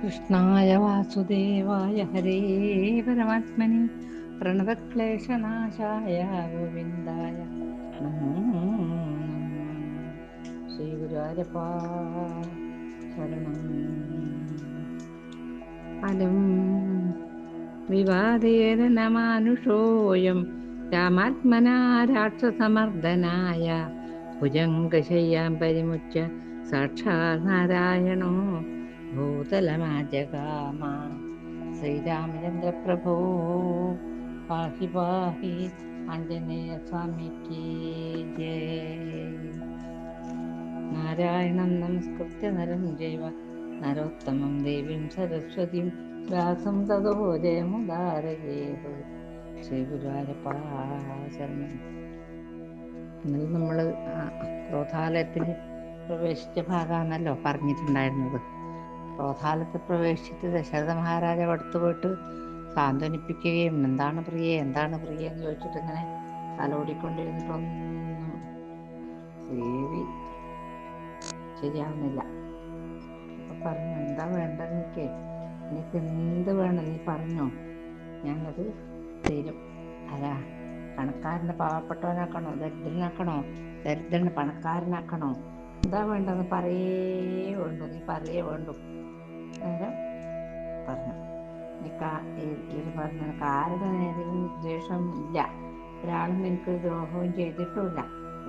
കൃഷ്ണായ വാസുദേവായ ഹരേ പരമാത്മനി പ്രണതക്ലേശനാശായ ഗോവിന്ദായ ശ്രീ നമഃ. ശ്രീഗുരുവായൂരപ്പാ ശരണം അലം വിവാദേന നമാനുഷോയം രാമാത്മനാ രാക്ഷസമർദ്ദനായ ഭുജംഗശയ്യാം പരിമുച്ച സാക്ഷാ നാരായണോ ഭൂതലമാജകാമ ശ്രീരാമചന്ദ്രപ്രഭോ പാഹി പാഹി ആഞ്ജനേയ സ്വാമിക്ക് ജയ നാരായണം നമസ്കൃത്യ നരം ജൈവ. നരോത്തമം ദേവീം സരസ്വതിം വ്യാസം തതോ ജയമുദാരയേത് ശ്രീ ഗുരുവായൂരപ്പാ ഇന്നലെ നമ്മൾ ക്രോധാലയത്തിൽ പ്രവേശിച്ച ഭാഗമാണല്ലോ പറഞ്ഞിട്ടുണ്ടായിരുന്നത്. ക്രോധാലയത്തിൽ പ്രവേശിച്ച് ദശരഥ മഹാരാജാവ് അടുത്ത് പോയിട്ട് സാന്ത്വനിപ്പിക്കുകയും എന്താണ് പ്രിയ? എന്താണ് പ്രിയ? എന്ന് ചോദിച്ചിട്ട് ഇങ്ങനെ തലോടിക്കൊണ്ടിരുന്നിട്ടൊന്നും ദേവി ശരിയാവുന്നില്ല. അപ്പൊ പറഞ്ഞു എന്താ വേണ്ടത് എനിക്ക് എനിക്ക് എന്ത് വേണം? നീ പറഞ്ഞോ. ഞാനത് തരും. അതാ പണക്കാരനെ പാവപ്പെട്ടവനാക്കണോ? ദരിദ്രനാക്കണോ? ദരിദ്രനെ പണക്കാരനാക്കണോ? എന്താ വേണ്ടത് പറയേ വേണ്ടു നീ പറയേ വേണ്ടു. നേരം പറഞ്ഞു. നീ കാ- ഈ- ഇത് പറഞ്ഞു നിനക്ക് ആരുടെ നേരെയും ദ്വേഷം ഇല്ല. ഒരാളും എനിക്ക് ദ്രോഹവും ചെയ്തിട്ടുമില്ല.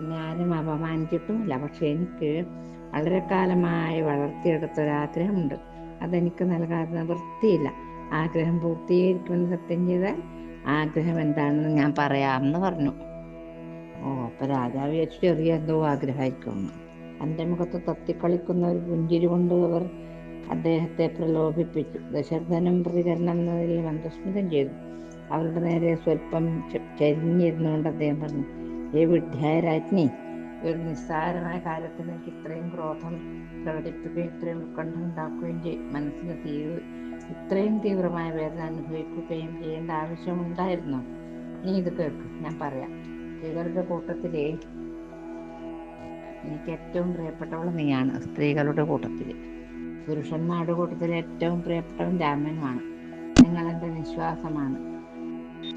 ഞാനും അപമാനിച്ചിട്ടുമില്ല. പക്ഷെ എനിക്ക് വളരെ കാലമായി വളർത്തിയെടുത്ത ഒരാഗ്രഹമുണ്ട് അതെനിക്ക് നൽകാതെ വൃത്തിയില്ല. ആഗ്രഹം പൂർത്തീകരിക്കുമെന്ന് സത്യം ചെയ്താൽ ആഗ്രഹം എന്താണെന്ന് ഞാൻ പറയാമെന്ന് പറഞ്ഞു. ഓ അപ്പൊ രാജാവ് ചെറിയ എന്തോ ആഗ്രഹമായിരിക്കും. എന്റെ മുഖത്ത് തത്തിക്കളിക്കുന്ന ഒരു പുഞ്ചിരി കൊണ്ട് അവർ അദ്ദേഹത്തെ പ്രലോഭിപ്പിച്ചു. ദശരഥനും പ്രതികരണം എന്നതിൽ മന്ദസ്മിതം ചെയ്തു. അവരുടെ നേരെ സ്വല്പം ചരിഞ്ഞിരുന്നുകൊണ്ട് അദ്ദേഹം പറഞ്ഞു ഏ വിഡ്ഢ്യായ രാജ്ഞി ഒരു നിസ്സാരമായ കാര്യത്തിലേക്ക് ഇത്രയും ക്രോധം പ്രകടിപ്പിക്കുകയും ഇത്രയും ഉത്കണ്ഠ ഉണ്ടാക്കുകയും ചെയ്യും മനസ്സിന് തീവ്ര ഇത്രയും തീവ്രമായ വേദന അനുഭവിക്കുകയും ചെയ്യേണ്ട ആവശ്യമുണ്ടായിരുന്നോ നീ ഇത് കേൾക്കും ഞാൻ പറയാം. സ്ത്രീകളുടെ കൂട്ടത്തിലെ എനിക്ക് ഏറ്റവും പ്രിയപ്പെട്ടവൾ നീയാണ് സ്ത്രീകളുടെ കൂട്ടത്തിൽ. പുരുഷന്മാരുടെ കൂട്ടത്തിൽ ഏറ്റവും പ്രിയപ്പെട്ടവൻ രാമനുമാണ്. നിങ്ങളെന്റെ വിശ്വാസമാണ്.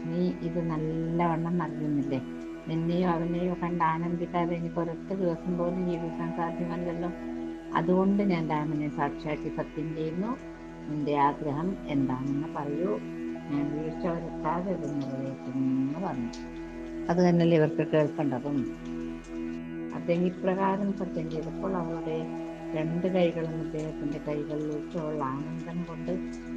നീ ഇത് നല്ലവണ്ണം അറിയുന്നില്ലേ? നിന്നെയോ അവനെയോ കണ്ട് ആനന്ദിക്കാതെ എനിക്ക് ഒരൊറ്റ ദിവസം പോലും ജീവിക്കാൻ സാധ്യമല്ലല്ലോ? അതുകൊണ്ട് ഞാൻ രാമനെ സാക്ഷാക്കി സത്യം ചെയ്യുന്നു. നിന്റെ ആഗ്രഹം എന്താണെന്ന് പറയൂ. ഞാൻ വീഴ്ച വരുത്താതെ ഇത് എന്ന് പറഞ്ഞു. അത് തന്നെയല്ലേ ഇവർക്ക് കേൾക്കേണ്ടതും? അദ്ദേഹം ഇപ്രകാരം സത്യം ചെയ്തപ്പോൾ അവളുടെ രണ്ട് കൈകളും അദ്ദേഹത്തിന്റെ കൈകളിലേക്കുള്ള ആനന്ദം കൊണ്ട്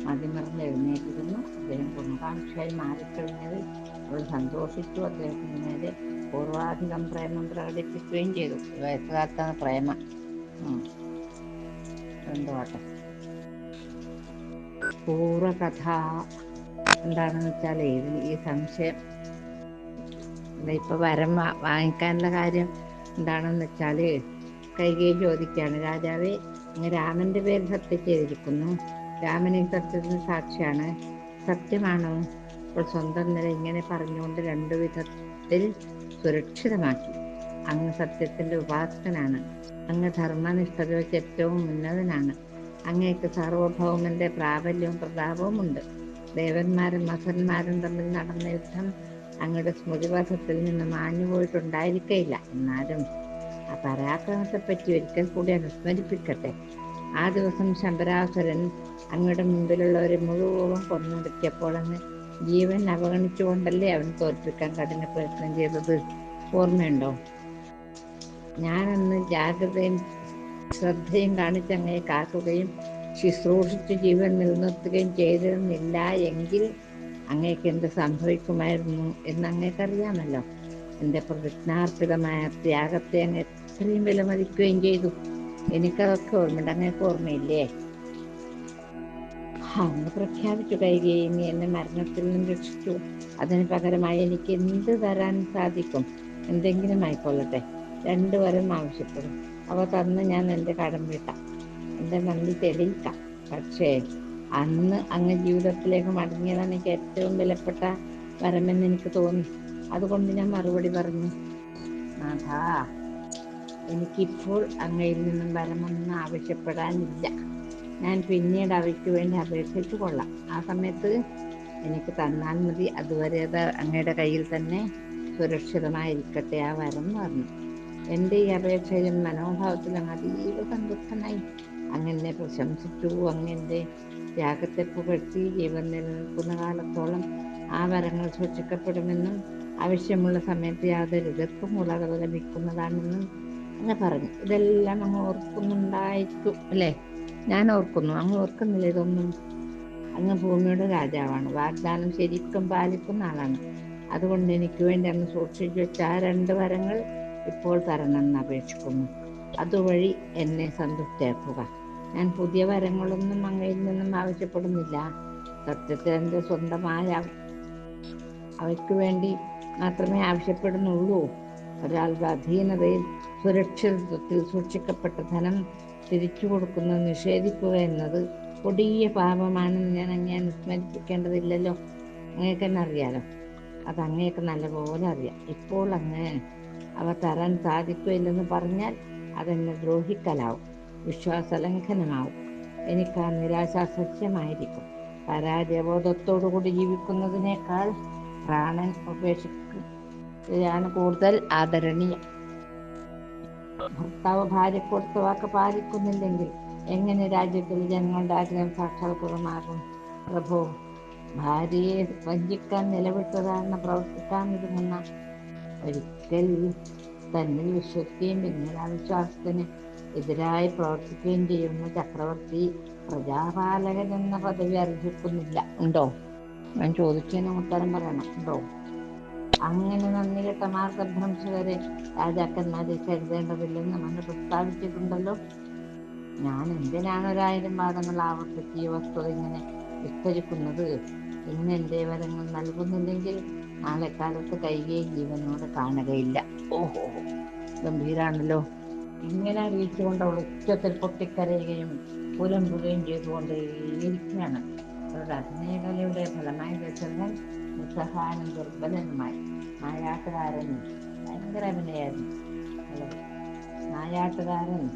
മതിമറന്ന് എഴുന്നേറ്റിരുന്നു. അദ്ദേഹം ഗുണകാംക്ഷയായി മാറിക്കഴിഞ്ഞത് അവൾ സന്തോഷിച്ചു. അദ്ദേഹത്തിന് നേരെ പൂർവാധികം പ്രേമം പ്രകടിപ്പിക്കുകയും ചെയ്തു. വയസ്സുകാത്ത പ്രേമ. എന്തുവാട്ടെ? പൂർവകഥ. എന്താണെന്ന് വെച്ചാൽ ഈ സംശയം. ഇപ്പൊ വരം വാങ്ങിക്കാനുള്ള കാര്യം എന്താണെന്ന് വെച്ചാൽ കൈകൈ ചോദിക്കുകയാണ്. രാജാവേ അങ്ങ് പേര് സത്യം ചെയ്തിരിക്കുന്നു. രാമനെ സത്യത്തിന് സാക്ഷിയാണ്. സത്യമാണോ? അപ്പോൾ സ്വന്തം നില ഇങ്ങനെ പറഞ്ഞുകൊണ്ട് രണ്ടു വിധത്തിൽ സുരക്ഷിതമാക്കി. അങ്ങ് സത്യത്തിന്റെ ഉപാസകനാണ്. അങ്ങ് ധർമ്മനിഷ്ഠത വെച്ച് ഏറ്റവും ഉന്നതനാണ്. അങ്ങേക്ക് സാർവഭൗമന്റെ പ്രാബല്യവും പ്രതാപവും ഉണ്ട് ദേവന്മാരും മസന്മാരും തമ്മിൽ നടന്ന യുദ്ധം അങ്ങയുടെ സ്മൃതിവാസത്തിൽ നിന്ന് മാഞ്ഞു പോയിട്ടുണ്ടായിരിക്കയില്ല. എന്നാലും ആ പരാക്രമത്തെ പറ്റി ഒരിക്കൽ കൂടി അനുസ്മരിപ്പിക്കട്ടെ ആ ദിവസം ശമ്പരാസുരൻ അങ്ങയുടെ മുമ്പിലുള്ളവരെ മുഴുവൻ കൊന്നൊടുക്കിയപ്പോൾ അങ്ങ് ജീവൻ അവഗണിച്ചുകൊണ്ടല്ലേ അവൻ തോൽപ്പിക്കാൻ കഠിന പ്രയത്നം ചെയ്തത്? ഓർമ്മയുണ്ടോ? ഞാനന്ന് ജാഗ്രതയും ശ്രദ്ധയും കാണിച്ച് അങ്ങയെ കാക്കുകയും ശുശ്രൂഷിച്ച് ജീവൻ നിലനിർത്തുകയും ചെയ്തിരുന്നില്ല എങ്കിൽ അങ്ങേക്ക് എന്ത് സംഭവിക്കുമായിരുന്നു എന്ന് അങ്ങേക്കറിയാമല്ലോ എന്റെ പ്രതിജ്ഞാർപ്പിതമായ ത്യാഗത്തെ അങ്ങ് എത്രയും വിലമതിക്കുകയും ചെയ്തു. എനിക്കതൊക്കെ ഓർമ്മയുണ്ട്. അങ്ങേക്ക് ഓർമ്മയില്ലേ? അന്ന് പ്രഖ്യാപിച്ചു കഴിയുകയും നീ എന്നെ മരണത്തിൽ നിന്ന് രക്ഷിച്ചു. അതിന് പകരമായി എനിക്ക് എന്ത് തരാൻ സാധിക്കും? എന്തെങ്കിലും ആയിക്കൊള്ളട്ടെ. രണ്ടു വരം ആവശ്യപ്പെടും. അവ തന്ന് ഞാൻ എന്റെ കടം വീട്ടാം. എന്റെ നന്ദി തെളിയിക്കാം. പക്ഷേ അന്ന് അങ്ങ് ജീവിതത്തിലേക്ക് മടങ്ങിയതാണ് എനിക്ക് ഏറ്റവും വിലപ്പെട്ട വരമെന്ന് എനിക്ക് തോന്നി. അതുകൊണ്ട് ഞാൻ മറുപടി പറഞ്ഞു. നാഥാ എനിക്കിപ്പോൾ അങ്ങയിൽ നിന്നും വരമൊന്നും ആവശ്യപ്പെടാനില്ല. ഞാൻ പിന്നീട് അവയ്ക്ക് വേണ്ടി അപേക്ഷിച്ചു കൊള്ളാം. ആ സമയത്ത് എനിക്ക് തന്നാൽ മതി. അതുവരെ അത് അങ്ങയുടെ കയ്യിൽ തന്നെ സുരക്ഷിതമായിരിക്കട്ടെ ആ വരം എന്ന് പറഞ്ഞു. എന്റെ ഈ അപേക്ഷയിലും മനോഭാവത്തിലും അതീവ സന്തുഷ്ടനായി. അങ്ങനെ പ്രശംസിച്ചു. അങ്ങന്റെ ത്യാഗത്തെ പുകഴ്ത്തി ജീവൻ നിലനിൽക്കുന്ന കാലത്തോളം ആ വരങ്ങൾ സൂക്ഷിക്കപ്പെടുമെന്നും ആവശ്യമുള്ള സമയത്ത് യാതൊരു എതിർപ്പും കൂടാതെ ലഭിക്കുന്നതാണെന്നും അങ്ങ് പറഞ്ഞു. ഇതെല്ലാം അങ്ങ് ഓർക്കുന്നുണ്ടായിരിക്കും അല്ലേ? ഞാൻ ഓർക്കുന്നു. അങ്ങ് ഓർക്കുന്നില്ല ഇതൊന്നും. അങ്ങ് ഭൂമിയുടെ രാജാവാണ്. വാഗ്ദാനം ശരിക്കും പാലിക്കുന്ന ആളാണ്. അതുകൊണ്ട് എനിക്ക് വേണ്ടി അങ്ങ് സൂക്ഷിച്ചു വെച്ച ആ രണ്ട് വരങ്ങൾ ഇപ്പോൾ തരണമെന്ന് അപേക്ഷിക്കുന്നു. അതുവഴി എന്നെ സന്തുഷ്ടയാക്കുക. ഞാൻ പുതിയ വരങ്ങളൊന്നും അങ്ങയിൽ നിന്നും ആവശ്യപ്പെടുന്നില്ല. സത്യത്തിൽ എന്റെ സ്വന്തമായ അവയ്ക്ക് വേണ്ടി മാത്രമേ ആവശ്യപ്പെടുന്നുള്ളൂ. ഒരാളുടെ അധീനതയിൽ സുരക്ഷിതത്വത്തിൽ സൂക്ഷിക്കപ്പെട്ട ധനം തിരിച്ചു കൊടുക്കുന്നത് നിഷേധിക്കുക എന്നത് കൊടിയ പാപമാണെന്ന് ഞാൻ അങ്ങനെ അനുസ്മരിപ്പിക്കേണ്ടതില്ലല്ലോ. അങ്ങേക്ക് തന്നെ അറിയാലോ. അത് അങ്ങേക്ക് നല്ലപോലെ അറിയാം. ഇപ്പോൾ അങ്ങ് അവ തരാൻ സാധിക്കുകയില്ലെന്ന് പറഞ്ഞാൽ അതെന്നെ ദ്രോഹിക്കലാവും. വിശ്വാസലംഘനമാവും. എനിക്ക് ആ നിരാശ സത്യമായിരിക്കും പരാജയബോധത്തോടുകൂടി ജീവിക്കുന്നതിനേക്കാൾ പ്രാണൻ ഉപേക്ഷിക്കുകയാണ് കൂടുതൽ ആദരണീയം. ഭർത്താവ് ഭാര്യ കൊടുത്ത വാക്ക് പാലിക്കുന്നില്ലെങ്കിൽ എങ്ങനെ രാജ്യത്തിൽ ജനങ്ങളുടെ ആഗ്രഹം സാക്ഷാത്കൃതമാകും? പ്രഭു ഭാര്യയെ വഞ്ചിക്കാൻ നിലവിട്ടതാണെന്ന് പ്രവർത്തിക്കാൻ ഒരുങ്ങുന്ന ഒരിക്കൽ തന്നിൽ വിശ്വസിക്കുകയും പിന്നീട് ആ വിശ്വാസത്തിന് എതിരായി പ്രവർത്തിക്കുകയും ചെയ്യുന്ന ചക്രവർത്തി പ്രജാപാലകൻ എന്ന പദവി അർഹിക്കുന്നില്ല. ഉണ്ടോ? ഞാൻ ചോദിച്ചതിന് ഉത്തരം പറയണം. ഉണ്ടോ? അങ്ങനെ നന്ദി കെട്ട മാർഗഭ്രംശകരെ രാജാക്കന്മാരെ കരുതേണ്ടതില്ലെന്ന് നമ്മൾ പ്രസ്താവിച്ചിട്ടുണ്ടല്ലോ. ഞാൻ എന്തിനാണ് ഒരായിരം വാദങ്ങൾ ആവർത്തിച്ച് ഈ വസ്തുത ഇങ്ങനെ വിസ്തരിക്കുന്നത്? ഇന്ന് എന്റെ വരങ്ങൾ നൽകുന്നില്ലെങ്കിൽ നാളെ കാലത്ത് കൈകേ ജീവനോട് കാണുകയില്ല. ഓഹോ ഗംഭീരാണല്ലോ. ഇങ്ങനെ അറിയിച്ചുകൊണ്ട് അവൾ ഉച്ചത്തിൽ പൊട്ടിക്കരയുകയും പുലമ്പുകയും ചെയ്തുകൊണ്ട് ഇരിക്കുകയാണ്. അവരുടെ അഭിനയകലയുടെ ഫലമായി ദശരഥൻ നിസ്സഹായനും ദുർബലനുമായി. നായാട്ടുകാരൻ ഭയങ്കര അഭിനയായിരുന്നു. നായാട്ടുകാരൻ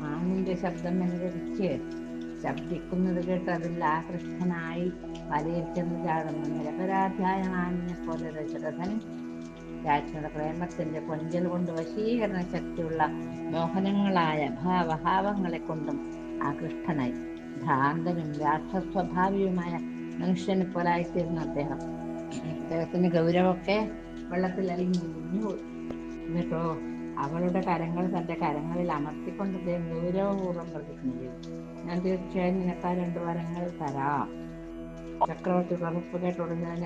മാനിന്റെ ശബ്ദം അനുകരിച്ച് ശബ്ദിക്കുന്നത് കേട്ട് അതിൽ ആകൃഷ്ടനായി വലയിൽ ചെന്ന് ചാടുന്നു. നിരപരാധിയായ മാനിനെ പോലെ ദശരഥൻ രാജ്ഞിയുടെ പ്രേമത്തിന്റെ കൊഞ്ചൽ കൊണ്ട് വശീകരണ ശക്തിയുള്ള മോഹനങ്ങളായ ഭാവഭാവങ്ങളെ കൊണ്ടും ആകൃഷ്ടനായി. ഭ്രാന്തനും രാക്ഷസ്വഭാവിയുമായ മനുഷ്യനെ പോലായിത്തീരുന്ന അദ്ദേഹം. അദ്ദേഹത്തിന് ഗൗരവമൊക്കെ വെള്ളത്തിൽ അലിഞ്ഞു. എന്നിട്ടോ അവളുടെ കരങ്ങൾ തന്റെ കരങ്ങളിൽ അമർത്തിക്കൊണ്ട് അദ്ദേഹം ഗൗരവപൂർവം പ്രതിജ്ഞ ചെയ്തു. ഞാൻ തീർച്ചയായും നിനക്ക് ആ രണ്ട് വരങ്ങൾ തരാം. ചക്രവർത്തി പ്രഭുപ്പ് കേട്ട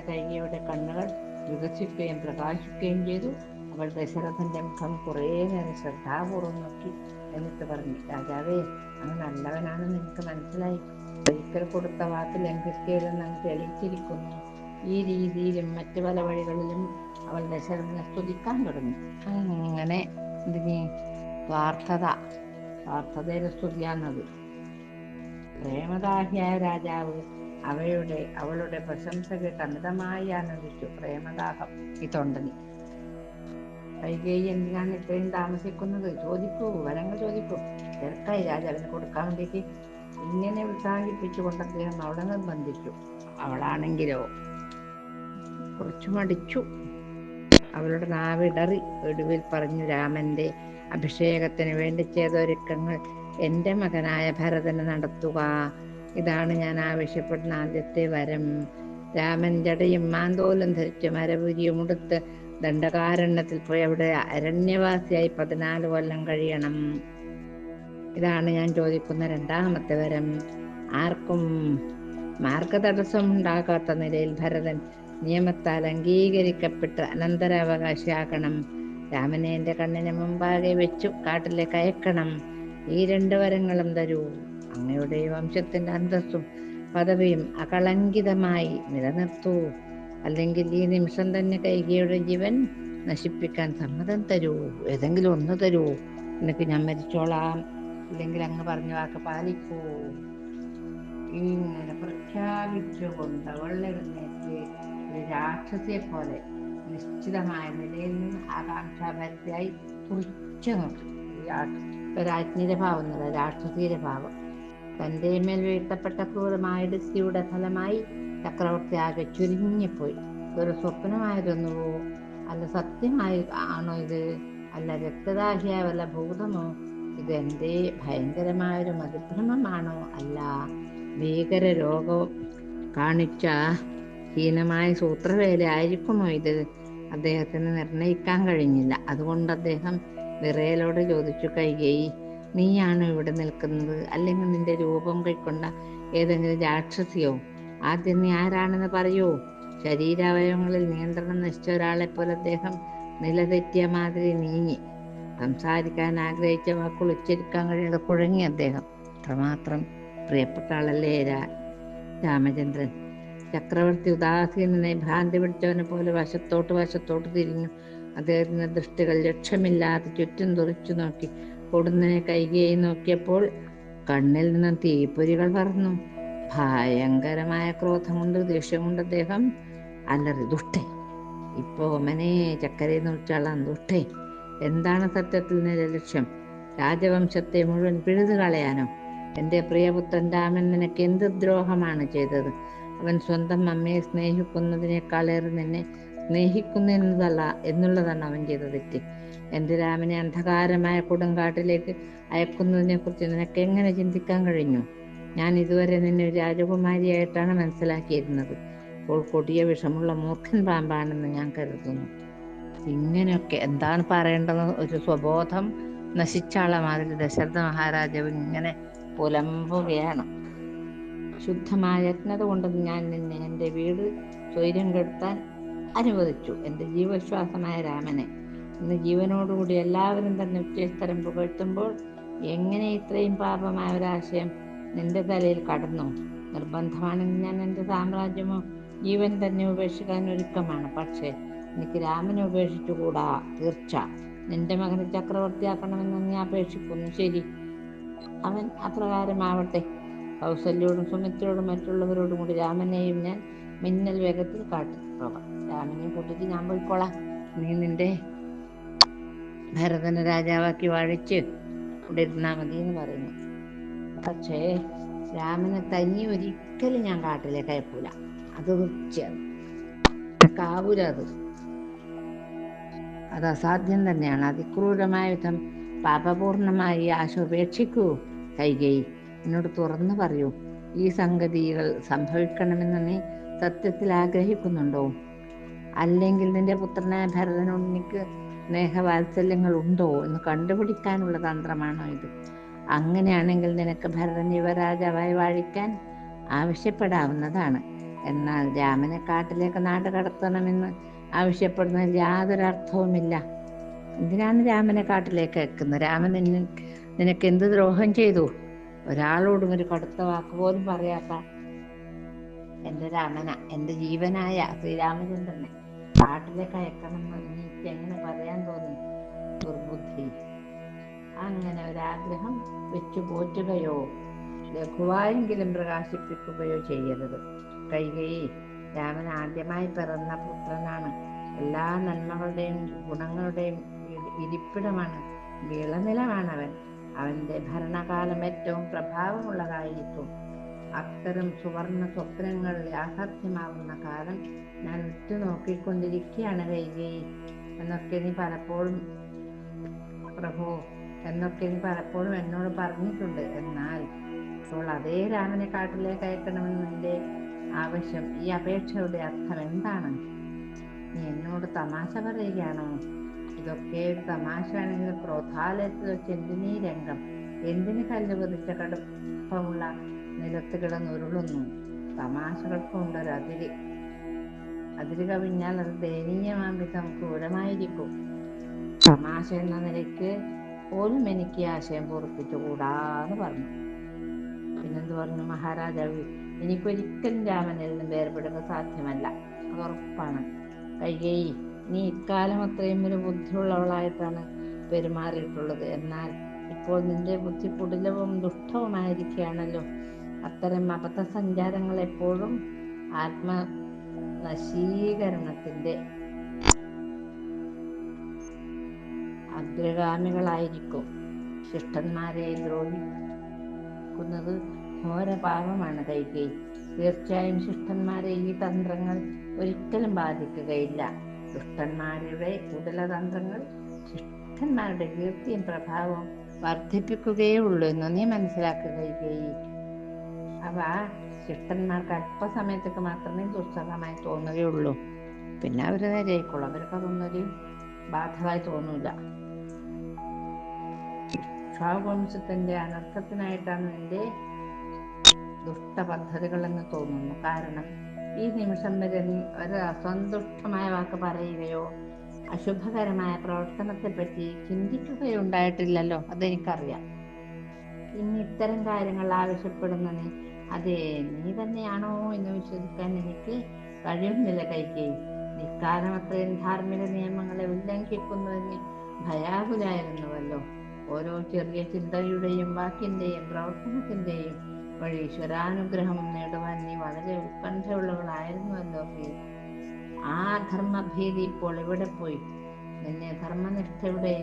കൈകിയുടെ കണ്ണുകൾ വികസിക്കുകയും പ്രകാശിക്കുകയും ചെയ്തു. അവൾ ദശരഥന്റെ മുഖം കുറേ നേരം ശ്രദ്ധാപൂർവം നോക്കി എന്നിട്ട് പറഞ്ഞു രാജാവേ അങ്ങ് നല്ലവനാണെന്ന് എനിക്ക് മനസ്സിലായി. ഒരിക്കൽ കൊടുത്ത വാക്ക് ലംഘിക്കുകയില്ലെന്ന് അങ്ങ് തെളിയിച്ചിരിക്കുന്നു. ഈ രീതിയിലും മറ്റു പല വഴികളിലും അവൾ ദശരഥനെ സ്തുതിക്കാൻ തുടങ്ങി. അങ്ങനെ ഇതിന് സ്വാർത്ഥത സ്വാർത്ഥതയുടെ സ്തുതിയാണത്. പ്രേമദാഹിയായ രാജാവ് അവയുടെ അവളുടെ പ്രശംസ കേട്ട് ആനന്ദിച്ചു. പ്രേമദാഹം ഈ തൊണ്ടനി. കൈകേയി എന്തിനാണ് ഇത്രയും താമസിക്കുന്നത്? ചോദിക്കൂ വരങ്ങൾ ചോദിക്കൂ. തിരക്കായി രാജാവിന് കൊടുക്കാൻ വേണ്ടിയിട്ട് ഇങ്ങനെ ഉത്സാഹിപ്പിച്ചുകൊണ്ട് അദ്ദേഹം അവളെ നിർബന്ധിച്ചു. അവളാണെങ്കിലോ? കുറച്ചു മടിച്ചു. അവളുടെ നാവിടറി ഒടുവിൽ പറഞ്ഞു രാമന്റെ അഭിഷേകത്തിന് വേണ്ടി ചെയ്ത ഒരുക്കങ്ങൾ എന്റെ മകനായ ഭരതന് നടത്തുക. ഇതാണ് ഞാൻ ആവശ്യപ്പെടുന്ന ആദ്യത്തെ വരം. രാമൻ ജടയും മാന്തോലും ധരിച്ച് മരപുരിയും ഉടുത്ത് ദണ്ഡകാരണ്യത്തിൽ പോയി അവിടെ അരണ്യവാസിയായി പതിനാല് കൊല്ലം കഴിയണം. ഇതാണ് ഞാൻ ചോദിക്കുന്ന രണ്ടാമത്തെ വരം. ആർക്കും മാർഗതടസ്സം ഉണ്ടാകാത്ത നിലയിൽ ഭരതൻ നിയമത്താൽ അംഗീകരിക്കപ്പെട്ട് അനന്തരാവകാശിയാക്കണം രാമനെ എന്റെ കണ്ണിന് മുമ്പാകെ വെച്ചു കാട്ടിലേക്ക് അയക്കണം ഈ രണ്ട് വരങ്ങളും തരൂ. അങ്ങയുടെ വംശത്തിന്റെ അന്തസ്സും പദവിയും അകളങ്കിതമായി നിലനിർത്തൂ. അല്ലെങ്കിൽ ഈ നിമിഷം തന്നെ കൈകയുടെ ജീവൻ നശിപ്പിക്കാൻ സമ്മതം തരൂ. ഏതെങ്കിലും ഒന്ന് തരൂ. എനിക്ക് ഞാൻ മരിച്ചോളാം. അല്ലെങ്കിൽ അങ്ങ് പറഞ്ഞ വാക്ക് പാലിക്കൂ. ഇങ്ങനെ പ്രഖ്യാപിച്ചുകൊണ്ട് അവൾ എഴുന്നേറ്റ് ഒരു രാക്ഷസിയെ പോലെ നിശ്ചിതമായ നിലയിൽ നിന്ന് ആകാംക്ഷാഭരത്തിയായി തുറിച്ചു നോക്കി. രാജ്ഞിയുടെ ഭാവം എന്നല്ല രാക്ഷസിയുടെ ഭാവം. തന്റെ മേൽ വീഴ്ത്തപ്പെട്ട ക്രൂരമായ ദൃഷ്ടിയുടെ ഫലമായി ചക്രവർത്തി ആകെ ചുരുങ്ങിപ്പോയി. ഒരു സ്വപ്നമായിരുന്നുവോ അല്ല സത്യമായി ആണോ ഇത്? അല്ല രക്തദാഹിയായ വല്ല ഭൂതമോ? ഇത് എന്റെ ഭയങ്കരമായൊരു മതിഭ്രമമാണോ? അല്ല ഭീകര രോഗം കാണിച്ച ഹീനമായ സൂത്രവേല ആയിരിക്കുമോ ഇത്? അദ്ദേഹത്തിന് നിർണയിക്കാൻ കഴിഞ്ഞില്ല. അതുകൊണ്ട് അദ്ദേഹം വിറയലോട് ചോദിച്ചു കൈകേയി നീയാണോ ഇവിടെ നിൽക്കുന്നത്. അല്ലെങ്കിൽ നിന്റെ രൂപം കൈക്കൊണ്ട ഏതെങ്കിലും രാക്ഷസിയോ? ആദ്യം നീ ആരാണെന്ന് പറയൂ. ശരീരാവയവങ്ങളിൽ നിയന്ത്രണം നശിച്ച ഒരാളെ പോലെ അദ്ദേഹം നിലതെറ്റിയ മാതിരി നീങ്ങി സംസാരിക്കാൻ ആഗ്രഹിച്ച വാക്കുകൾ ഉച്ചരിക്കാൻ കഴിയാതെ കുഴങ്ങി അദ്ദേഹം. അത്രമാത്രം പ്രിയപ്പെട്ട ആളല്ലേ രാമചന്ദ്രൻ. ചക്രവർത്തി ഉദാസീനനെ ഭ്രാന്തി പിടിച്ചവനെ പോലെ വശത്തോട്ട് വശത്തോട്ട് തിരിഞ്ഞു. അദ്ദേഹത്തിന്റെ ദൃഷ്ടികൾ ലക്ഷ്യമില്ലാതെ ചുറ്റും തുറിച്ചു നോക്കി. കൊടുന്നനെ കൈകയായി നോക്കിയപ്പോൾ കണ്ണിൽ നിന്ന് തീപ്പൊരികൾ പറന്നു. ഭയങ്കരമായ ക്രോധം കൊണ്ട് ദേഷ്യം കൊണ്ട് അദ്ദേഹം. അലറി ദുഷ്ടേ ഇപ്പോ ഓമനെ ചക്കരയെന്ന് വിളിച്ചാളാണ് ദുഷ്ടേ എന്താണ് സത്യത്തിൽ നിന്റെ ലക്ഷ്യം? രാജവംശത്തെ മുഴുവൻ പിഴുതു കളയാനോ? എന്റെ പ്രിയപുത്രൻ രാമൻ നിനക്ക് എന്ത് ദ്രോഹമാണ് ചെയ്തത്? അവൻ സ്വന്തം അമ്മയെ സ്നേഹിക്കുന്നതിനേക്കാളേറെ നിന്നെ സ്നേഹിക്കുന്നതല്ല എന്നുള്ളതാണ് അവൻ ചെയ്ത തെറ്റ്. എന്റെ രാമനെ അന്ധകാരമായ കൊടുങ്കാട്ടിലേക്ക് അയക്കുന്നതിനെ കുറിച്ച് നിനക്ക് എങ്ങനെ ചിന്തിക്കാൻ കഴിഞ്ഞു? ഞാൻ ഇതുവരെ നിന്നെ ഒരു രാജകുമാരിയായിട്ടാണ് മനസ്സിലാക്കിയിരുന്നത്. ഇപ്പോൾ കൊടിയ വിഷമുള്ള മൂർഖൻ പാമ്പാണെന്ന് ഞാൻ കരുതുന്നു. ഇങ്ങനെയൊക്കെ എന്താണ് പറയേണ്ടത്? ഒരു സ്വബോധം നശിച്ചാളെ മാതിരി ദശരഥ മഹാരാജാവ് ഇങ്ങനെ പുലമ്പുകയാണ്. ശുദ്ധമായ യജ്ഞത കൊണ്ട് ഞാൻ നിന്നെ എന്റെ വീട് സ്വൈര്യം കെടുത്താൻ അനുവദിച്ചു. എന്റെ ജീവശ്വാസമായ രാമനെ ഇന്ന് ജീവനോടുകൂടി എല്ലാവരും തന്നെ ഉച്ചസ്ഥലം പുകഴ്ത്തുമ്പോൾ എങ്ങനെ ഇത്രയും പാപമായ ഒരാശയം നിന്റെ തലയിൽ കടന്നു? നിർബന്ധമാണെങ്കിൽ ഞാൻ എന്റെ സാമ്രാജ്യമോ ജീവൻ തന്നെ ഉപേക്ഷിക്കാൻ ഒരുക്കമാണ്. പക്ഷേ എനിക്ക് രാമനെ ഉപേക്ഷിച്ചുകൂടാ. തീർച്ച. നിന്റെ മകനെ ചക്രവർത്തിയാക്കണമെന്ന് നീ അപേക്ഷിക്കുന്നു. ശരി. അവൻ അപ്രകാരമാവട്ടെ. കൗസല്യോടും സുമിത്രയോടും മറ്റുള്ളവരോടും കൂടി രാമനെയും ഞാൻ മിന്നൽ വേഗത്തിൽ കാട്ടി. രാമനെ കൂട്ടിട്ട് ഞാൻ പോയിക്കോളാം. നീ നിന്റെ ഭരതനെ രാജാവാക്കി വാഴിച്ച് ഇരുന്നാ മതി എന്ന് പറയുന്നു. പക്ഷേ രാമനെ തനി ഒരിക്കലും ഞാൻ കാട്ടിലേക്ക് അയക്കൂല. അത് തീർച്ചയാണ് കാവൂല അത്. അത് അസാധ്യം തന്നെയാണ്. അതിക്രൂരമായ വിധം പാപപൂർണമായി ആശ ഉപേക്ഷിക്കൂ. കൈകൈ എന്നോട് തുറന്നു പറയൂ. ഈ സംഗതികൾ സംഭവിക്കണമെന്ന് നീ സത്യത്തിൽ ആഗ്രഹിക്കുന്നുണ്ടോ? അല്ലെങ്കിൽ നിന്റെ പുത്രനായ ഭരതനോട് എനിക്ക് സ്നേഹവാത്സല്യങ്ങൾ ഉണ്ടോ എന്ന് കണ്ടുപിടിക്കാനുള്ള തന്ത്രമാണോ ഇത്? അങ്ങനെയാണെങ്കിൽ നിനക്ക് ഭരതൻ യുവരാജാവായി വാഴിക്കാൻ ആവശ്യപ്പെടാവുന്നതാണ്. എന്നാൽ രാമനെ കാട്ടിലേക്ക് നാട് കടത്തണമെന്ന് ആവശ്യപ്പെടുന്നതിൽ യാതൊരു അർത്ഥവുമില്ല എന്തിനാണ് രാമനെ കാട്ടിലേക്ക് അയക്കുന്നത്? രാമൻ നിനക്ക് എന്ത് ദ്രോഹം ചെയ്തു? ഒരാളോടും ഒരു കടുത്ത വാക്ക് പോലും പറയാത്ത എന്റെ രാമന എന്റെ ജീവനായ ശ്രീരാമചന്ദ്രനെ. കാട്ടിലേക്ക് അയക്കണമെന്ന് എനിക്ക് എങ്ങനെ പറയാൻ തോന്നി? ദുർബുദ്ധി. അങ്ങനെ ഒരാഗ്രഹം വെച്ചു പോറ്റുകയോ ലഘുവായെങ്കിലും പ്രകാശിപ്പിക്കുകയോ ചെയ്യരുത്. കൈകൈ രാമൻ ആദ്യമായി പിറന്ന പുത്രനാണ്. എല്ലാ നന്മകളുടെയും ഗുണങ്ങളുടെയും ഇരിപ്പിടമാണ്. വിളനിലമാണ് അവൻ അവന്റെ ഭരണകാലം ഏറ്റവും പ്രഭാവമുള്ളതായിരിക്കും. അത്തരം സുവർണ സ്വപ്നങ്ങൾ യാഥാർത്ഥ്യമാവുന്ന കാലം ഞാൻ ഉറ്റുനോക്കിക്കൊണ്ടിരിക്കുകയാണ് വൈകി. എന്നൊക്കെ നീ പലപ്പോഴും പ്രഭു എന്നൊക്കെ നീ പലപ്പോഴും എന്നോട് പറഞ്ഞിട്ടുണ്ട്. എന്നാൽ ഇപ്പോൾ അതേ രാമനെ കാട്ടിലേക്ക് അയക്കണമെന്നതിന്റെ ആവശ്യം ഈ അപേക്ഷയുടെ അർത്ഥം എന്താണ്? നീ എന്നോട് തമാശ പറയുകയാണോ? ഇതൊക്കെ തമാശയാണെങ്കിൽ ക്രോധാലയത്തിൽ വെച്ച് എന്തിനീ രംഗം? എന്തിന് കല്ല് പതിച്ച കടുപ്പമുള്ള നിലത്ത് കിടന്നുരുളുന്നു? തമാശകൾക്കുണ്ട് ഒരു അതിര് കവിഞ്ഞാൽ അത് ദയനീയമാം വിധം ക്രൂരമായിരിക്കും തമാശ എന്ന നിലയ്ക്ക് പോലും എനിക്ക് ആശയം പൊറപ്പിച്ചുകൂടാന്ന് പറഞ്ഞു. പിന്നെന്ത് പറഞ്ഞു? മഹാരാജാവ് എനിക്കൊരിക്കലും രാമനിൽ നിന്നും വേർപെടുക സാധ്യമല്ല. അത് ഉറപ്പാണ്. കൈകേയി നീ ഇക്കാലം അത്രയും ഒരു ബുദ്ധിയുള്ളവളായിട്ടാണ് പെരുമാറിയിട്ടുള്ളത്. എന്നാൽ ഇപ്പോൾ നിന്റെ ബുദ്ധി കുടിലവും ദുഷ്ടവുമായിരിക്കുകയാണല്ലോ. അത്തരം അബദ്ധ സഞ്ചാരങ്ങൾ എപ്പോഴും ആത്മ നശീകരണത്തിന്റെ അഗ്രഗാമികളായിരിക്കും. ശിഷ്ടന്മാരെ ദ്രോഹിക്കുന്നത് ഘോര പാപമാണ് കൈകൈ. തീർച്ചയായും ശിഷ്ടന്മാരെ ഈ തന്ത്രങ്ങൾ ഒരിക്കലും ബാധിക്കുകയില്ല. ദുഷ്ടന്മാരുടെ കുടലതന്ത്രങ്ങൾ ശിഷ്ടന്മാരുടെ കീർത്തിയും പ്രഭാവവും വർദ്ധിപ്പിക്കുകയേ ഉള്ളൂ എന്ന് നീ മനസ്സിലാക്കുകയും അവ ശിഷ്ടന്മാർക്ക് അല്പസമയത്തേക്ക് മാത്രമേ ദുസ്സഹമായി തോന്നുകയുള്ളൂ. പിന്നെ അവർ നേരെയായിക്കോളും അവർക്ക് അതൊന്നൊരു ബാധകമായി തോന്നൂല. ക്ഷാവംശത്തിന്റെ അനർത്ഥത്തിനായിട്ടാണ് എന്റെ ദുഷ്ട പദ്ധതികളെന്ന് തോന്നുന്നു. കാരണം ഈ നിമിഷം വരെ ഒരു അസന്തുഷ്ടമായ വാക്ക് പറയുകയോ അശുഭകരമായ ചിന്തിക്കുകയോ ഉണ്ടായിട്ടില്ലല്ലോ അതെനിക്കറിയാം. ഇനി ഇത്തരം കാര്യങ്ങൾ ആവശ്യപ്പെടുന്ന നീ അതെ നീ തന്നെയാണോ എന്ന് വിശ്വസിക്കാൻ എനിക്ക് കഴിയുന്നില്ല കൈകൈ നിക്കാലം അത്രയും ധാർമ്മിക നിയമങ്ങളെ ഉല്ലംഘിക്കുന്നതിന് ഭയാകുലായിരുന്നുവല്ലോ ഓരോ ചെറിയ ചിന്തയുടെയും വാക്കിന്റെയും പ്രവർത്തനത്തിന്റെയും വഴി ഈശ്വരാനുഗ്രഹം നേടുവാൻ നീ വളരെ ഉത്കണ്ഠയുള്ളവളായിരുന്നുവല്ലോ ആ ധർമ്മഭീതി ഇപ്പോൾ ഇവിടെ പോയി? നിന്നെ ധർമ്മനിഷ്ഠയുടെ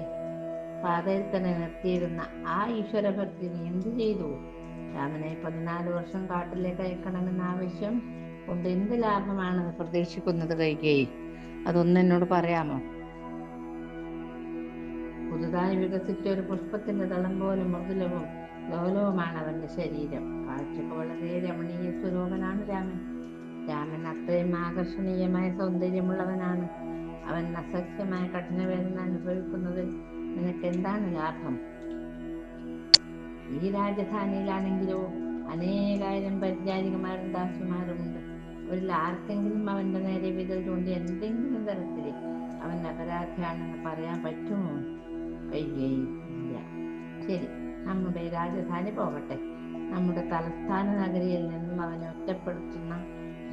പാതയിൽ തന്നെ നിർത്തിയിരുന്ന ആ ഈശ്വരഭക്തി നീ എന്തു ചെയ്തു? രാമനെ പതിനാല് വർഷം കാട്ടിലേക്ക് അയക്കണമെന്ന ആവശ്യം കൊണ്ട് എന്ത് ലാഭമാണ് പ്രതീക്ഷിക്കുന്നത് കൈകേയി അതൊന്നും എന്നോട് പറയാമോ? പുതുതായി വികസിച്ച ഒരു പുഷ്പത്തിന്റെ തളം പോലെ മൃദുലവും ലോലവുമാണ് അവന്റെ ശരീരം. കാഴ്ചക്ക് വളരെ രമണീയ സ്വരൂപനാണ് രാമൻ. രാമൻ അത്രയും ആകർഷണീയമായ സൗന്ദര്യമുള്ളവനാണ്. അവൻ അസഖ്യമായ കഠിനവേദന അനുഭവിക്കുന്നത് നിനക്ക് എന്താണ് ലാഭം? ഈ രാജധാനിയിലാണെങ്കിലോ അനേകായിരം പരിചാരികമാരും ദാസിമാരുമുണ്ട്. അവരിൽ ആർക്കെങ്കിലും അവന്റെ നേരെ വിരൽ ചൂണ്ടി എന്തെങ്കിലും തരത്തിൽ അവൻ അപരാധിയാണെന്ന് പറയാൻ പറ്റുമോ? കഴിയുകയില്ല ശരി നമ്മുടെ രാജധാനി പോകട്ടെ. നമ്മുടെ തലസ്ഥാന നഗരിയിൽ നിന്നും അവനെ ഒറ്റപ്പെടുത്തുന്ന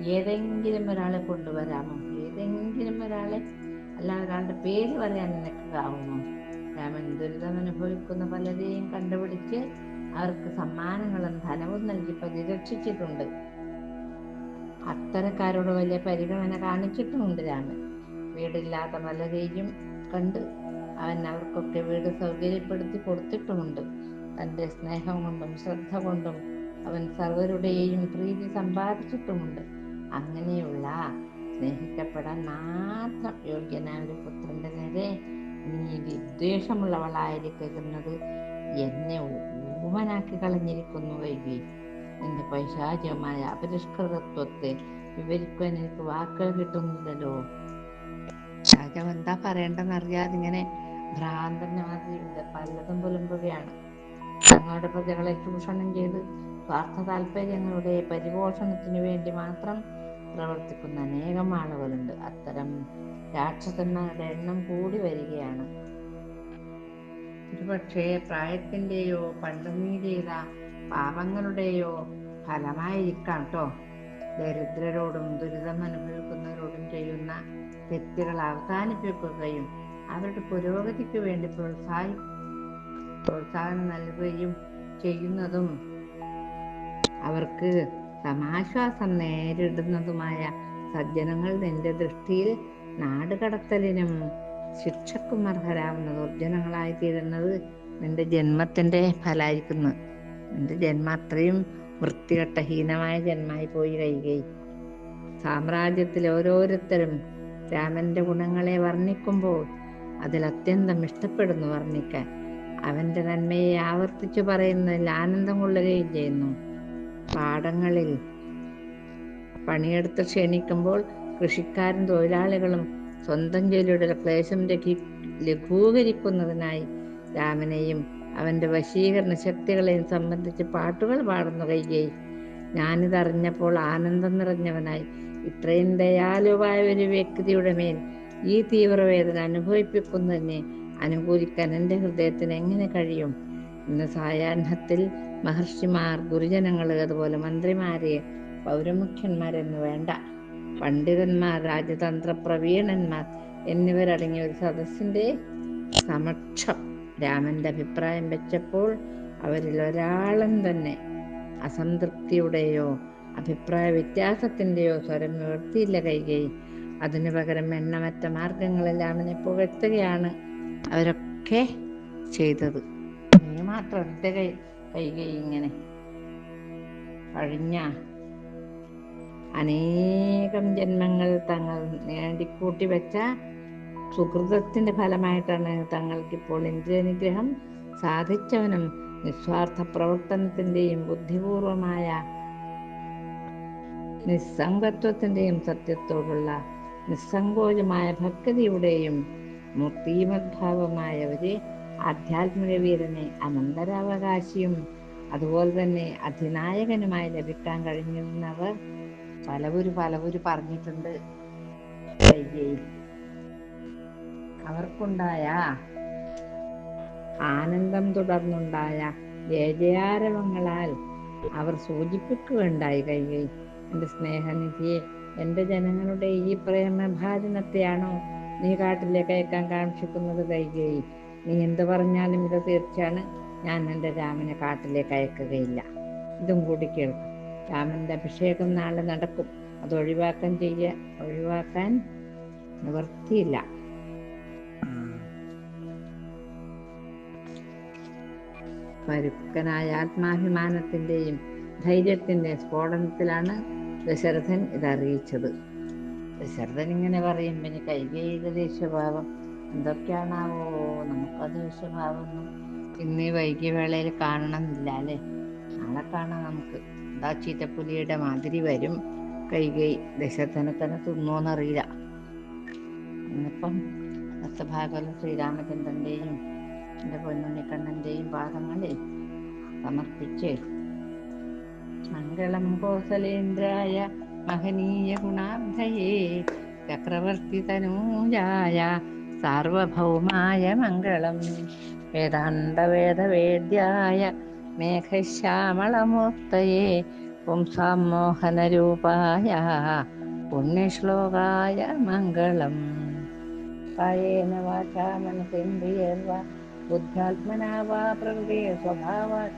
ഏതെങ്കിലും ഒരാളെ കൊണ്ടുവരാമോ? ഏതെങ്കിലും ഒരാളെ? അല്ല ഒരാളുടെ പേര് പറയാൻ നിനക്ക് ആവുമോ? രാമൻ ദുരിതം അനുഭവിക്കുന്ന പലരെയും കണ്ടുപിടിച്ച് അവർക്ക് സമ്മാനങ്ങളും ധനവും നൽകി പരിരക്ഷിച്ചിട്ടുണ്ട് അത്തരക്കാരോട് വലിയ പരിഗണന കാണിച്ചിട്ടുമുണ്ട് രാമൻ. വീടില്ലാത്ത പലരെയും കണ്ട് അവൻ അവർക്കൊക്കെ വീട് സൗകര്യപ്പെടുത്തി കൊടുത്തിട്ടുമുണ്ട്. തന്റെ സ്നേഹം കൊണ്ടും ശ്രദ്ധ കൊണ്ടും അവൻ സർവരുടെയും പ്രീതി സമ്പാദിച്ചിട്ടുമുണ്ട്. അങ്ങനെയുള്ള സ്നേഹിക്കപ്പെടാൻ മാത്രം യോഗ്യനായ ഒരു പുത്രന്റെ നേരെ നീ വിദ്വേഷമുള്ളവളായിരിക്കുന്നത് എന്നെ ഊമനാക്കി കളഞ്ഞിരിക്കുന്നു വൈകി. നിന്റെ പൈശാചികമായ അപരിഷ്കൃതത്വത്തെ വിവരിക്കുവാൻ എനിക്ക് വാക്കുകൾ കിട്ടുന്നില്ലല്ലോ രാജാവ് എന്താ പറയേണ്ടെന്ന് അറിയാതെ ഇങ്ങനെ ഭ്രാന്തന്റെ പലതും പുലമ്പുകയാണ്. തങ്ങളുടെ പ്രജകളെ ചൂഷണം ചെയ്ത് സ്വാർത്ഥ താല്പര്യങ്ങളുടെ പരിപോഷണത്തിന് വേണ്ടി മാത്രം പ്രവർത്തിക്കുന്ന അനേകം ആളുകളുണ്ട്. അത്തരം രാക്ഷസന്മാരുടെ എണ്ണം കൂടി വരികയാണ്. ഒരുപക്ഷെ നീ ചെയ്ത പാപങ്ങളുടെയോ ഫലമായിരിക്കാം കേട്ടോ ദരിദ്രരോടും ദുരിതം അനുഭവിക്കുന്നവരോടും ചെയ്യുന്ന തെറ്റുകൾ അവസാനിപ്പിക്കുകയും അവരുടെ പുരോഗതിക്ക് വേണ്ടി പ്രോത്സാഹി പ്രോത്സാഹനം നൽകുകയും ചെയ്യുന്നതും അവർക്ക് സമാശ്വാസം നേരിടുന്നതുമായ സജ്ജനങ്ങൾ നിന്റെ ദൃഷ്ടിയിൽ നാടുകടത്തലിനും ശിക്ഷക്കും അർഹരാവുന്ന ജനങ്ങളായി തീരുന്നത് നിന്റെ ജന്മത്തിന്റെ ഫലമായിരിക്കുന്നു നിന്റെ ജന്മം അത്രയും വൃത്തികെട്ട ഹീനമായ ജന്മായി പോയി കഴിയുകയും സാമ്രാജ്യത്തിൽ ഓരോരുത്തരും രാമന്റെ ഗുണങ്ങളെ വർണിക്കുമ്പോൾ അതിൽ അത്യന്തം ഇഷ്ടപ്പെടുന്നു വർണിക്കാൻ. അവന്റെ നന്മയെ ആവർത്തിച്ചു പറയുന്നതിൽ ആനന്ദം കൊള്ളുകയും ചെയ്യുന്നു. പാടങ്ങളിൽ പണിയെടുത്ത് ക്ഷണിക്കുമ്പോൾ കൃഷിക്കാരും തൊഴിലാളികളും സ്വന്തം ജോലിയുടെ ക്ലേശം രഘി ലഘൂകരിക്കുന്നതിനായി രാമനെയും അവന്റെ വശീകരണ ശക്തികളെയും സംബന്ധിച്ച് പാട്ടുകൾ പാടുന്നു കൈകേയി. ഞാനിതറിഞ്ഞപ്പോൾ ആനന്ദം നിറഞ്ഞവനായി. ഇത്രയും ദയാലുവായ ഒരു വ്യക്തിയുടെ മേൽ ഈ തീവ്രവേദന അനുഭവിപ്പിക്കുന്നതിനെ അനുകൂലിക്കാൻ എന്റെ ഹൃദയത്തിന് എങ്ങനെ കഴിയും? ഇന്ന് സായാഹ്നത്തിൽ മഹർഷിമാർ ഗുരുജനങ്ങൾ അതുപോലെ മന്ത്രിമാരെ പൗരമുഖ്യന്മാരെന്ന് വേണ്ട. പണ്ഡിതന്മാർ രാജതന്ത്ര പ്രവീണന്മാർ എന്നിവരടങ്ങിയ ഒരു സദസ്സിന്റെ സമക്ഷം രാമന്റെ അഭിപ്രായം വെച്ചപ്പോൾ അവരിൽ ഒരാളും തന്നെ അസംതൃപ്തിയുടെയോ അഭിപ്രായ വ്യത്യാസത്തിന്റെയോ സ്വരം ഉയർത്തിയില്ല കൈകൈ അതിനു പകരം എണ്ണമറ്റ മാർഗങ്ങളിൽ രാമനെ പുകഴ്ത്തുകയാണ് അവരൊക്കെ ചെയ്തത്. നീ മാത്രം ഒറ്റ കൈ കൈകൈ ഇങ്ങനെ കഴിഞ്ഞ അനേകം ജന്മങ്ങൾ തങ്ങൾ നേടിക്കൂട്ടി വെച്ച സുഹൃതത്തിന്റെ ഫലമായിട്ടാണ് തങ്ങൾക്കിപ്പോൾ ഇന്ദ്രിയനുഗ്രഹം സാധിച്ചവനും നിസ്വാർത്ഥ പ്രവർത്തനത്തിന്റെയും ബുദ്ധിപൂർവമായ നിസ്സംഗത്വത്തിന്റെയും സത്യത്തോടുള്ള നിസ്സങ്കോചമായ ഭക്തിയുടെയും മൂർത്തിമദ്ഭാവമായ ഒരു ആധ്യാത്മിക വീരനെ അനന്തരാവകാശിയും അതുപോലെ തന്നെ അധിനായകനുമായി ലഭിക്കാൻ കഴിഞ്ഞിരുന്നവർ പലവര് പലവര് പറഞ്ഞിട്ടുണ്ട്. അവർക്കുണ്ടായ ആനന്ദം തുടർന്നുണ്ടായ ജയജയാരവങ്ങളാൽ അവർ സൂചിപ്പിക്കുകയുണ്ടായി കൈകൈ എന്റെ സ്നേഹനിധിയെ എന്റെ ജനങ്ങളുടെ ഈ പ്രേമഭാജനത്തെയാണോ നീ കാട്ടിലേക്ക് അയക്കാൻ കാക്ഷിക്കുന്നത് കൈകൈ നീ എന്ത് പറഞ്ഞാലും ഇത് തീർച്ചയാണ്. ഞാൻ എന്റെ രാമനെ കാട്ടിലേക്ക് അയക്കുകയില്ല ഇതും കൂടി കേൾക്കും. രാമന്റെ അഭിഷേകം നാളെ നടക്കും. അത് ഒഴിവാക്കാൻ ചെയ്യ ഒഴിവാക്കാൻ നിവർത്തിയില്ല പരുക്കനായ ആത്മാഭിമാനത്തിന്റെയും ധൈര്യത്തിന്റെ സ്ഫോടനത്തിലാണ് ദശരഥൻ ഇതറിയിച്ചത്. ദശരഥൻ ഇങ്ങനെ പറയും പിന്നെ കൈകൈക ദേഷ്യഭാവം എന്തൊക്കെയാണാവോ? നമുക്കത് ദേഷ്യഭാവമൊന്നും ഇന്ന് വൈകിയ വേളയിൽ കാണണമെന്നില്ല അല്ലേ? നാളെ കാണാം നമുക്ക്. എന്താ ചീറ്റപ്പുലിയുടെ മാതിരി വരും. കൈകൈ ദശരഥനെ തന്നെ തിന്നോന്നറിയില്ല. ഇന്നിപ്പം അടുത്ത ഭാഗവതം ശ്രീരാമചന്ദ്രന്റെയും എന്റെ പൊന്നുണ്ണിക്കണ്ണന്റെയും പാദങ്ങളിൽ സമർപ്പിച്ച് മംഗളം കോസലേന്ദ്രായ മഹനീയ ഗുണാബ്ധയേ ചക്രവർത്തി തനൂജായ സാർവഭൗമായ മംഗളം വേദാന്തവേദവേദ്യായ മേഘശ്യാമളമൂർത്തയേ പുംസാം മോഹനരൂപായ പുണ്യശ്ലോകായ മംഗളം. കായേന വാചാ മനസിന്ദ്രിയർവ ബുദ്ധ്യാത്മനാ വാ പ്രകൃതിയ സ്വഭാവ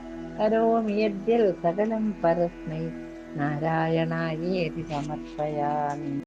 കരോമി യദ്യൽ സകലം പരസ്മൈ. നാരായണായേതി സമർപ്പയാമി.